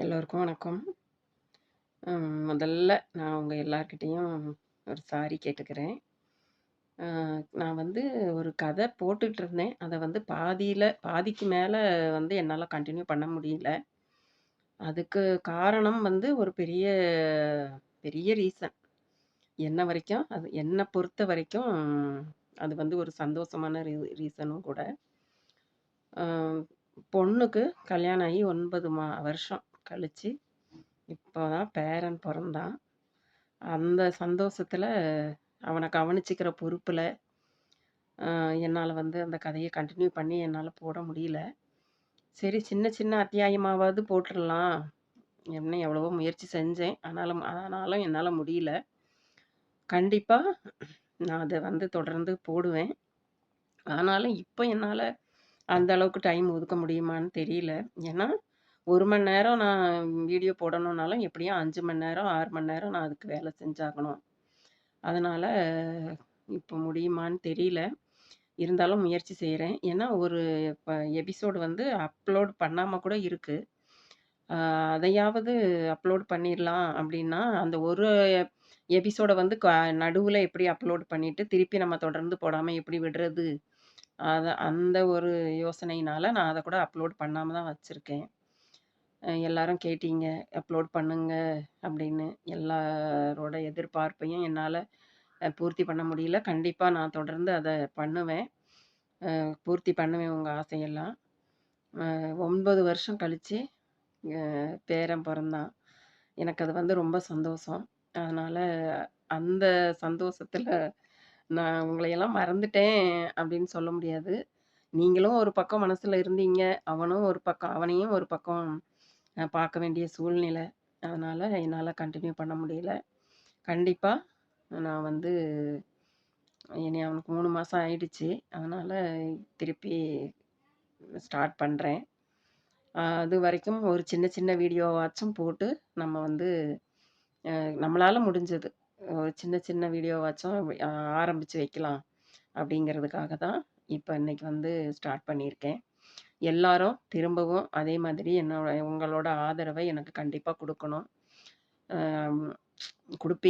எல்லோருக்கும் வணக்கம். முதல்ல நான் உங்கள் எல்லார்கிட்டேயும் ஒரு சாரி கேட்டுக்கிறேன். நான் வந்து ஒரு கதை போட்டுட்ருந்தேன். அதை வந்து பாதியில் பாதிக்கு மேலே வந்து என்னால் கண்டினியூ பண்ண முடியல. அதுக்கு காரணம் வந்து ஒரு பெரிய பெரிய ரீசன். என்ன வரைக்கும் அது என்னை பொறுத்த வரைக்கும் அது வந்து ஒரு சந்தோஷமான ரீ ரீசனும் கூட. பொண்ணுக்கு கல்யாணம் ஆகி ஒன்பது மா வருஷம் கழிச்சு, இப்போ தான் பேரன் பிறந்தான் அந்த சந்தோஷத்தில் அவனை கவனிச்சிக்கிற பொறுப்பில் என்னால் வந்து அந்த கதையை கண்டினியூ பண்ணி என்னால் போட முடியல. சரி சின்ன சின்ன அத்தியாயமாவது போட்டுடலாம் என்ன எவ்வளவோ முயற்சி செஞ்சேன். ஆனாலும் ஆனாலும் என்னால் முடியல. கண்டிப்பாக நான் அதை வந்து தொடர்ந்து போடுவேன். ஆனாலும் இப்போ என்னால் அந்த அளவுக்கு டைம் ஒதுக்க முடியுமான்னு தெரியல. ஏன்னா, ஒரு மணி நேரம் நான் வீடியோ போடணும்னாலும் எப்படியும் அஞ்சு மணி நேரம், ஆறு மணி நேரம் நான் அதுக்கு வேலை செஞ்சாகணும். அதனால் இப்போ முடியுமான்னு தெரியல. இருந்தாலும் முயற்சி செய்கிறேன் ஏன்னா, ஒரு எபிசோடு வந்து அப்லோட் பண்ணாமல் கூட இருக்குது அதையாவது அப்லோட் பண்ணிடலாம் அப்படின்னா, அந்த ஒரு எபிசோடை வந்து க எப்படி அப்லோட் பண்ணிவிட்டு திருப்பி நம்ம தொடர்ந்து போடாமல் எப்படி விடுறது? அதை அந்த ஒரு யோசனையினால் நான் அதை கூட அப்லோட் பண்ணாமல் தான் வச்சுருக்கேன் எல்லாரும் கேட்டீங்க, அப்லோட் பண்ணுங்க அப்படின்னு. எல்லாரோட எதிர்பார்ப்பையும் என்னால் பூர்த்தி பண்ண முடியல. கண்டிப்பாக நான் தொடர்ந்து அதை பண்ணுவேன். பூர்த்தி பண்ணுவேன் உங்கள் ஆசையெல்லாம். ஒன்பது வருஷம் கழிச்சு பேரன் பிறந்தான் எனக்கு அது வந்து ரொம்ப சந்தோஷம். அதனால் அந்த சந்தோஷத்தில் நான் உங்களையெல்லாம் மறந்துட்டேன் அப்படின்னு சொல்ல முடியாது. நீங்களும் ஒரு பக்கம் மனசில் இருந்தீங்க. அவனும் ஒரு பக்கம் அவனையும் ஒரு பக்கம் பார்க்க வேண்டிய சூழ்நிலை. அதனால் என்னால் கண்டினியூ பண்ண முடியல. கண்டிப்பாக நான் வந்து இனி அவனுக்கு மூணு மாதம் ஆயிடுச்சு. அதனால் திருப்பி ஸ்டார்ட் பண்ணுறேன் அது வரைக்கும் ஒரு சின்ன சின்ன வீடியோவாச்சும் போட்டு நம்ம வந்து நம்மளால் முடிஞ்சது. ஒரு சின்ன சின்ன வீடியோவாச்சும் ஆரம்பித்து வைக்கலாம். அப்படிங்கிறதுக்காக தான் இப்போ இன்னைக்கு வந்து ஸ்டார்ட் பண்ணியிருக்கேன். எல்லாரும் திரும்பவும் அதே மாதிரி என்னோட உங்களோட ஆதரவை எனக்கு கண்டிப்பாக கொடுக்கணும். கொடுப்பீங்க.